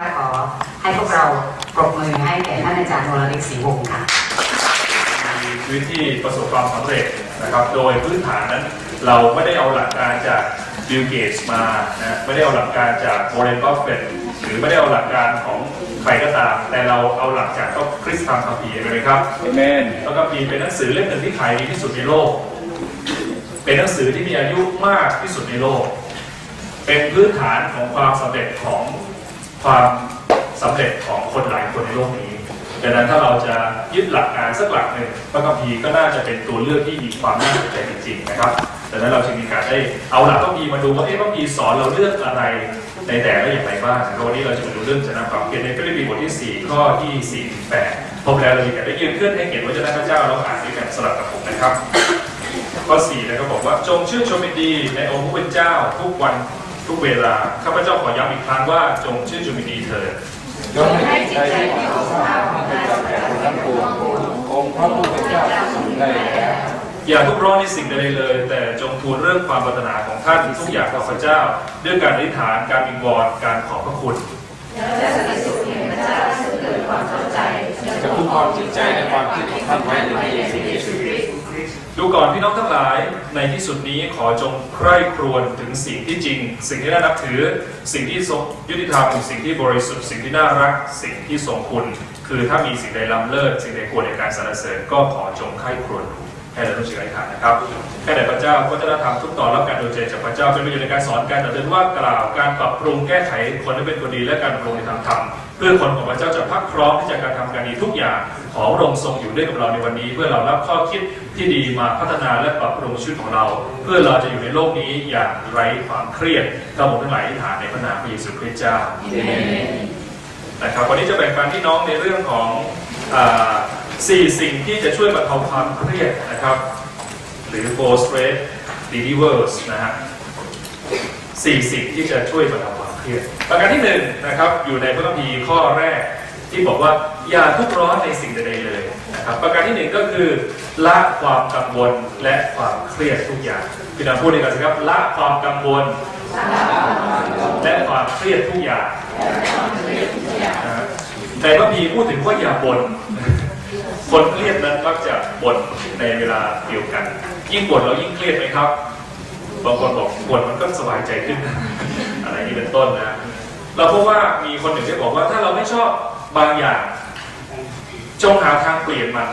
ขอให้พวกเราปรบมือให้แก่ท่านอาจารย์วรลิศศรีวงศ์ค่ะมีชีวิตที่ประสบความสำเร็จนะครับ โดยพื้นฐานนั้น เราไม่ได้เอาหลักการจากบิลเกตส์มานะไม่ได้เอาหลักการจากโมเรนบัฟเฟตหรือไม่ได้เอาหลักการของใครก็ตาม แต่เราเอาหลักจากก็คริสตามคัมภีร์เลยครับเอเมนแล้วก็มีเป็นหนังสือเล่มหนึ่งที่ขายดีที่สุดในโลก เป็นหนังสือที่มีอายุมากที่สุดในโลก เป็นพื้นฐานของความสำเร็จของ ความสำเร็จของคนหลายคนในโลกนี้ดังนั้นถ้าเราจะยึดหลักการสักหลักหนึ่งพระคัมภีร์ก็น่าจะเป็นตัวเลือกที่มีความน่าสนใจจริงๆนะครับดังนั้นเราจึงมีการได้เอาหลักพระคัมภีร์มาดูว่าเอ๊ะพระคัมภีร์สอนเราเลือกอะไรในแต่ละอย่างไรบ้างวันนี้เราจะมาดูเรื่องจะนำความเขียนในฟิลิปปีบทที่ 4 ข้อที่4ถึง8พบแล้วเรามีการได้ยืนขึ้นให้เห็นว่าจะได้พระเจ้าแล้วอ่านด้วยกันสลับกับผมนะครับข้อ4นะครับบอกว่าจงเชื่นชมยินดีในองค์พระเป็นเจ้าทุกวัน ทุกเวลา ข้าพเจ้าขอย้ำอีกครั้งว่าจงชื่นชมยินดีเถิดยกให้จิตใจที่ของข้าให้กับแก่คนทั้งปวงองค์พระผู้เป็นเจ้าทรงได้แล้วอย่าทุกร้อนในสิ่งใดเลย แต่จงทูลเรื่องความปรารถนาของท่านทุกอย่างต่อพระเจ้า ด้วยการอธิษฐานการวิงวอนการขอบพระคุณจะคุ้มครองจิตใจและความครองจิตคิดของท่านไว้ในพระเยซูคริสต์ ดูก่อนพี่น้องทั้งหลาย ในที่สุดนี้ขอจงใคร่ครวญถึงสิ่งที่จริง สิ่งที่น่านับถือ สิ่งที่ทรงยุติธรรมสิ่งที่บริสุทธิ์สิ่งที่น่ารัก สิ่งที่ทรงคุณ คือถ้ามีสิ่งใดล้ำเลิศสิ่งใดควรในการสรรเสริญก็ขอจงใคร่ครวญดู ให้เราต้องเชื่ออธิษฐานนะครับแค่ไหนพระเจ้าก็จะได้ทำทุกตอนรับการดูใจจากพระเจ้าเป็นประโยชน์ในการสอนการตัดเตือนว่ากล่าวการปรับปรุงแก้ไขคนให้เป็นคนดีและการปรุงในทางธรรมเพื่อคนของพระเจ้าจะพักพร้อมที่จะการทำการดีทุกอย่างขอพระองค์ทรงอยู่ด้วยกับเราในวันนี้ เพื่อเรารับข้อคิดที่ดีมาพัฒนาและปรับปรุงชีวิตของเรา เพื่อเราจะอยู่ในโลกนี้อย่างไร้ความเครียดกระผมทั้งหลายอธิษฐานในพระนามพระเยซูคริสต์เจ้านะครับวันนี้จะแบ่งปันพี่น้องในเรื่องของ สี่สิ่งที่จะช่วยบรรเทาความเครียดนะครับ หรือ four stress relievers นะฮะสี่สิ่งที่จะช่วยบรรเทาความเครียด ประการที่หนึ่งนะครับอยู่ในพระคัมภีร์ข้อแรกที่บอกว่าอย่าทุกข์ร้อนในสิ่งใดๆเลยนะครับ ประการที่หนึ่งก็คือละความกังวลและความเครียดทุกอย่างพี่น้องพูดด้วยกันสิครับละความกังวล และความเครียดทุกอย่างในพระคัมภีร์พูดถึงว่าอย่าบ่น คนเครียดนั้นมักจะบ่นในเวลาเดียวกัน ยิ่งบ่นแล้วยิ่งเครียดไหมครับ บางคนบอกบ่นมันก็สบายใจขึ้น อะไรนี้เป็นต้นนะ เราพบว่ามีคนหนึ่งได้บอกว่าถ้าเราไม่ชอบบางอย่าง จงหาทางเปลี่ยนมัน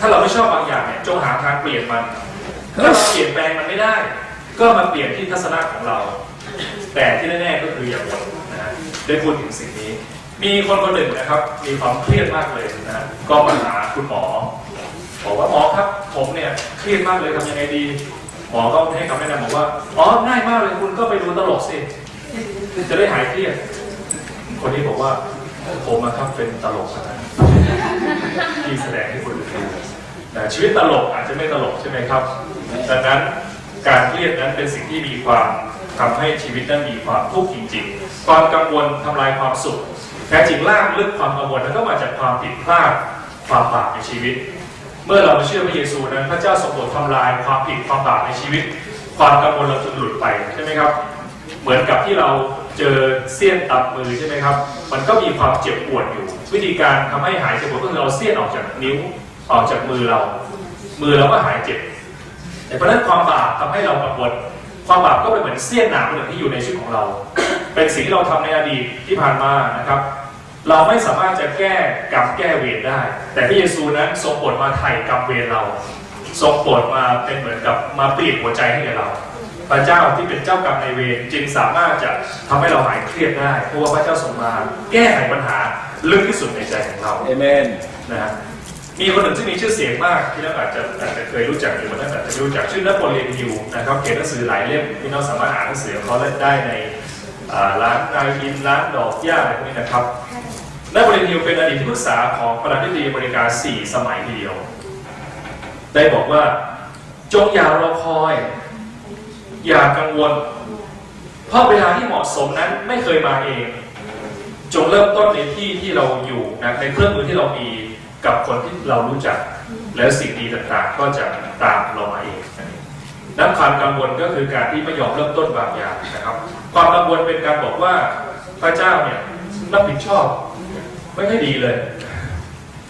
ถ้าเราไม่ชอบบางอย่างเนี่ยจงหาทางเปลี่ยนมัน ถ้าเราเปลี่ยนแปลงมันไม่ได้ ก็มาเปลี่ยนที่ทัศนะของเรา แต่ที่แน่ๆก็คืออย่าบ่นนะฮะได้พูดถึงสิ่งนี้ มีคนคนหนึ่งนะครับ มีความเครียดมากเลยนะก็มาหาคุณหมอบอกว่าหมอครับผมเนี่ยเครียดมากเลยทำยังไงดี หมอก็ให้คำแนะนำบอกว่าอ๋อง่ายมากเลยคุณก็ไปดูตลกสิจะได้หายเครียด คนนี้บอกว่าผมนะครับเป็นตลกนะที่แสดงให้คนอื่นดูแต่ชีวิตตลกอาจจะไม่ตลกใช่ไหมครับดังนั้นการเครียดนั้นเป็นสิ่งที่มีความทำให้ชีวิตนั้นมีความทุกข์จริง ๆ ความกังวลทำลายความสุข แท้จริงลากลึกความกังวลนั้นก็มาจากความผิดพลาดความบาปในชีวิต เมื่อเรามาเชื่อพระเยซูนั้น พระเจ้าทรงโปรดทำลายความผิดความบาปในชีวิต ความกังวลเราจนหลุดไปใช่ไหมครับ เหมือนกับที่เราเจอเสี้ยนตัดมือใช่ไหมครับ มันก็มีความเจ็บปวดอยู่ วิธีการทำให้หายเจ็บปวดก็คือเราเสี้ยนออกจากนิ้วออกจากมือเรา มือเราก็หายเจ็บ แต่เพราะนั้นความบาปทำให้เรากังวลความบาปก็เป็นเหมือนเสี้ยนหนามหนึ่งที่อยู่ในชีวิตของเรา เป็นสิ่งที่เราทำในอดีตที่ผ่านมานะครับ เราไม่สามารถจะแก้กรรมแก้เวรได้ แต่พระเยซูนั้นทรงโปรดมาไถ่กรรมเวรเราทรงโปรดมาเป็นเหมือนกับมาเปลี่ยนหัวใจให้แก่เราพระเจ้าที่เป็นเจ้ากรรมในายเวรจึงสามารถจะทำให้เราหายเครียดได้เพราะว่าพระเจ้าทรงมาแก้ไขปัญหาลึกที่สุดในใจของเราเอเมนนะฮะมีคนหนึ่งที่มีชื่อเสียงมากที่เราอาจจะอาจจะเคยรู้จักหรือบางท่านอาจจะไม่รู้จักชื่อนโปเลียนฮิวนะครับเขียนหนังสือหลายเล่มที่เราสามารถอ่านหนังสือของเขาได้ใน อ่าร้านนายอินร้านดอกหญ้าอะไรพวกนี้นะครับนโปเลียนฮิวเป็นอดีตที่ปรึกษาของประธานาธิบดีอเมริกา 4 สมัยทีเดียว ได้บอกว่าจงอย่ารอคอย อย่ากังวล เพราะเวลาที่เหมาะสมนั้นไม่เคยมาเอง จงเริ่มต้นในที่ที่เราอยู่นะในเครื่องมือที่เรามีกับคนที่เรารู้จัก แล้วสิ่งดีต่างๆก็จะตามเรามาเอง นั้นความกังวลก็คือการที่ไม่ยอมเริ่มต้นบางอย่างนะครับ ความกังวลเป็นการบอกว่าพระเจ้าเนี่ยรับผิดชอบไม่ค่อยดีเลย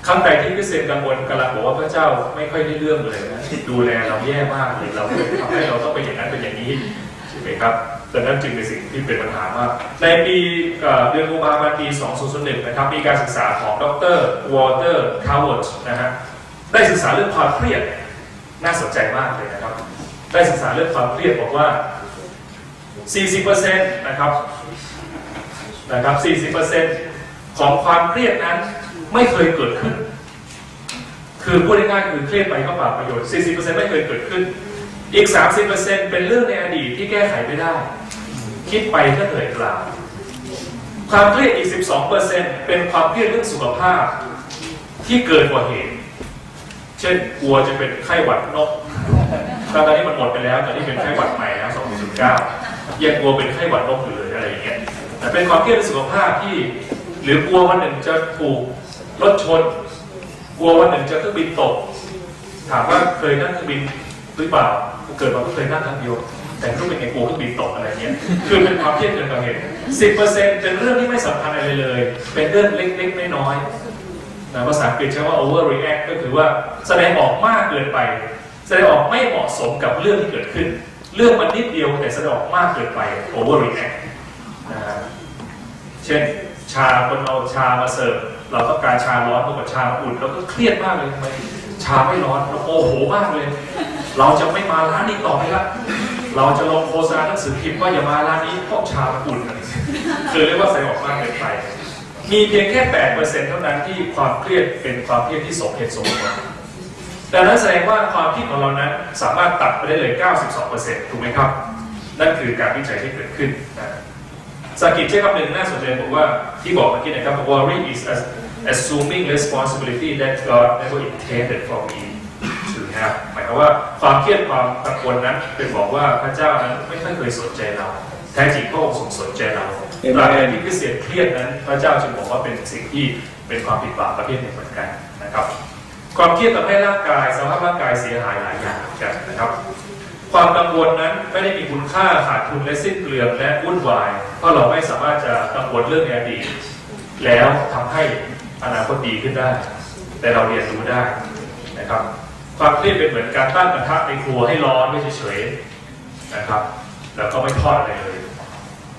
ครั้งใดที่คริเตียนกังวลกำลังบอกว่าพระเจ้าไม่ค่อยได้เรื่องเลยนะดูแลเราแย่มากเลยเราทำให้เราต้องเป็นอย่างนั้นเป็นอย่างนี้ใช่ไหมครับดังนั้นจึงเป็นสิ่งที่เป็นปัญหามาก ในปีเดือนกุมภาพันธ์ปี 2001 นะครับ มีการศึกษาของดรวอเตอร์คาร์วอร์นะฮะได้ศึกษาเรื่องความเครียดน่าสนใจมากเลยนะครับ ได้ศึกษาเรื่องความเครียดบอกว่า 40%นะครับนะครับ 40%ของความเครียดนั้นไม่เคยเกิดขึ้น คือพูดง่ายๆคือเครียดไปก็เปล่าประโยชน์ 40%ไม่เคยเกิดขึ้น อีก 30%เป็นเรื่องในอดีตที่แก้ไขไม่ได้ คิดไปก็เหนื่อยเปล่า ความเครียดอีก 12%เป็นความเครียดเรื่องสุขภาพที่เกินกว่าเหตุ เช่นกลัวจะเป็นไข้หวัดนก ตอนนี้มันหมดไปแล้วตอนนี้เป็นไข้หวัดใหม่แล้ว2019ยังกลัวเป็นไข้หวัดนกอยู่เลยอะไรอย่างเงี้ยแต่เป็นความเครียดสุขภาพที่ หรือกลัววันหนึ่งจะถูกรถชน กลัววันหนึ่งจะเครื่องบินตก ถามว่าเคยนั่งเครื่องบินหรือเปล่าเกิดมาก็เคยนั่งครั้งเดียวแต่ก็เป็นไงกลัวเครื่องบินตกอะไรเงี้ยคือเป็นความเครียดเกินกว่าเหตุสิบเปอร์เซ็นต์เป็นเรื่องที่ไม่สำคัญอะไรเลย เป็นเรื่องเล็กๆน้อยๆนะภาษาอังกฤษใช้ว่า overreact ก็คือว่าแสดงออกมากเกินไป แสดงออกไม่เหมาะสมกับเรื่องที่เกิดขึ้น เรื่องมันนิดเดียวแต่แสดงออกมากเกินไป overreact นะฮะเช่นชาคนเอาชามาเสิร์ฟเราต้องการชาร้อนมากกว่าชาอุ่นเราก็เครียดมากเลยทำไมชาไม่ร้อนเราโมโหมากเลย เราจะไม่มาร้านนี้ต่อไปละเราจะลงโฆษณาหนังสือพิมพ์ว่าอย่ามาร้านนี้เพราะชามันอุ่นคือเรียกว่าใส่ออกมากเกินไปมีเพียงแค่ 8%เท่านั้นที่ความเครียดเป็นความเครียดที่สมเหตุสมผล ดังนั้นแสดงว่าความคิดของเรานั้นสามารถตัดไปได้เลย 92%ถูกไหมครับ นั่นคือการวิจัยที่เกิดขึ้นนะสากิจใช้คำหนึ่งน่าสนใจบอกว่าที่บอกเมื่อกี้นะครับ worry is as- assuming responsibility that God never intended for me to have หมายความว่าความเครียดความกังวลนั้นเป็นบอกว่าพระเจ้านั้นไม่ค่อยเคยสนใจเราแท้จริงพระองค์ทรงสนใจเรา Amen ตราบใดที่คริสเตียนเครียดนั้น พระเจ้าจึงบอกว่าเป็นสิ่งที่เป็นความผิดบาปประเภทหนึ่งเหมือนกันนะครับ ความเครียดทำให้ร่างกายสภาพร่างกายเสียหายหลายอย่างนกันนะครับ ความกังวลนั้นไม่ได้มีคุณค่าขาดทุนและสิ้นเปลืองและวุ่นวาย เพราะเราไม่สามารถจะกังวลเรื่องในอดีตแล้วทำให้อนาคตดีขึ้นได้ แต่เราเรียนรู้ได้นะครับ ความเครียดเป็นเหมือนการตั้งกระทะในครัวให้ร้อนไม่เฉยๆนะครับ แล้วก็ไม่ทอดอะไรเลย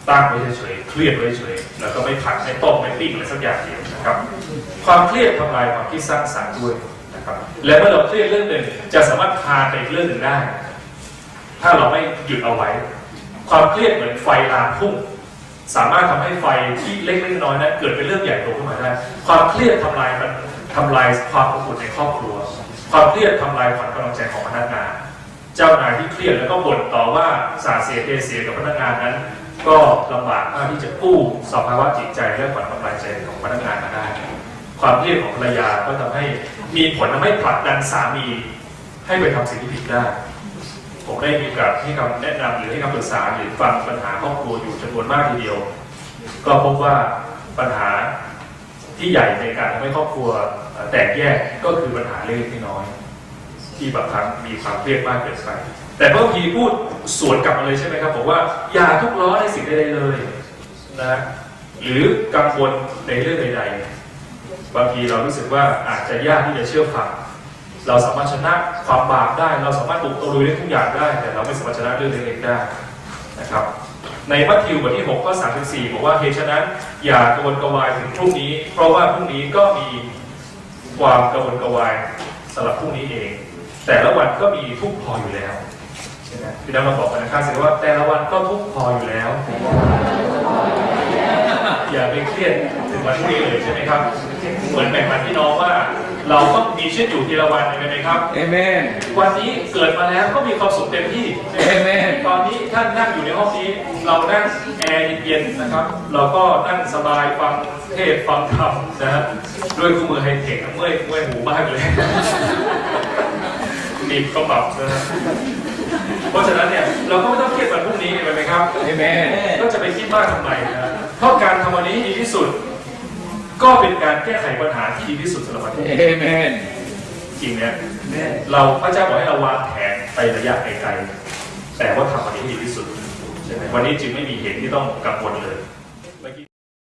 ตั้งไว้เฉยๆเครียดไว้เฉยๆแล้วก็ไม่ผัดไม่ต้มไม่ปิ้งอะไรสักอย่างเดียวนะครับ ความเครียดทำลายความคิดสร้างสรรค์ด้วย นะครับและเมื่อเราเครียดเรื่องหนึ่งจะสามารถพาไปอีกเรื่องหนึ่งได้ ถ้าเราไม่หยุดเอาไว้ ความเครียดเหมือนไฟลามทุ่ง สามารถทำให้ไฟที่เล็กๆน้อยนั้นเกิดเป็นเรื่องใหญ่โตขึ้นมาได้ ความเครียดทำลายมันทำลายความอบอุ่นในครอบครัว ความเครียดทำลายขวัญกำลังใจของพนักงาน เจ้านายที่เครียดแล้วก็บ่นต่อว่าสาเสียเทเสียกับพนักงานนั้น ก็ลำบากมากที่จะกู้สภาวะจิตใจและขวัญกำลังใจของพนักงานมาได้ ความเครียดของภรรยาก็ทำให้มีผลทำให้ผลักดันสามี ให้ไปทำสิ่งที่ผิดได้ ผมได้มีโอกาสให้คำแนะนำหรือให้คำปรึกษาหรือฟังปัญหาครอบครัวอยู่จำนวนมากทีเดียว ก็พบว่าปัญหาที่ใหญ่ในการทำให้ครอบครัวแตกแยกก็คือปัญหาเล็กน้อย ที่บางครั้งมีความเครียดมากเกินไปแต่บางทีพูดสวนกลับมาเลยใช่ไหมครับบอกว่าอย่าทุกข์ร้อในสิ่งใดๆเลยนะหรือกังวลในเรื่องใดๆ บางทีเรารู้สึกว่าอาจจะยากที่จะเชื่อฟังเราสามารถชนะความบาปได้ เราสามารถบุกตะลุยได้ทุกอย่างได้ แต่เราไม่สามารถชนะเรื่องเล็กๆได้นะครับ ในมัทธิวบทที่6ข้อ34บอกว่าเหตุฉะนั้น อย่ากระวนกระวายถึงพรุ่งนี้ เพราะว่าพรุ่งนี้ก็มีความกระวนกระวายสำหรับพรุ่งนี้เอง แต่ละวันก็มีทุกพออยู่แล้วใช่ไหมพี่น้องมาบอกกันนะครับสิว่าแต่ละวันก็ทุกพออยู่แล้ว อย่าไปเครียด วันพรุ่งนี้เลยใช่ไหมครับ เหมือนแบ่งปันพี่น้องว่า เราต้องมีชีวิตอยู่ทีละวันใช่ไหมครับ เอเมน วันนี้เกิดมาแล้วก็มีความสุขเต็มที่ใช่ไหมเอเมน ตอนนี้ท่านนั่งอยู่ในห้องนี้ เรานั่งแอร์เย็นๆนะครับ เราก็นั่งสบายฟังเทศน์ฟังธรรมนะฮะด้วยคู่มือไฮเทคเมื่อยเมื่อยหูมากเลยหนีบก็ปรับนะฮะเพราะฉะนั้นเนี่ยเราก็ไม่ต้องเครียดวันพรุ่งนี้ไปไหมครับ เอเมน ก็จะไปคิดมากทำไมนะเพราะการทำวันนี้ดีที่สุด ก็เป็นการแก้ไขปัญหาที่ดีที่สุดสำหรับวันนี้เอเมนจริงเนี่ยเราพระเจ้าบอกให้เราวางแผนไประยะไกลๆแต่ว่าทำวันนี้ให้ดีที่สุดใช่ไหมวันนี้จึงไม่มีเหตุที่ต้องกังวลเลย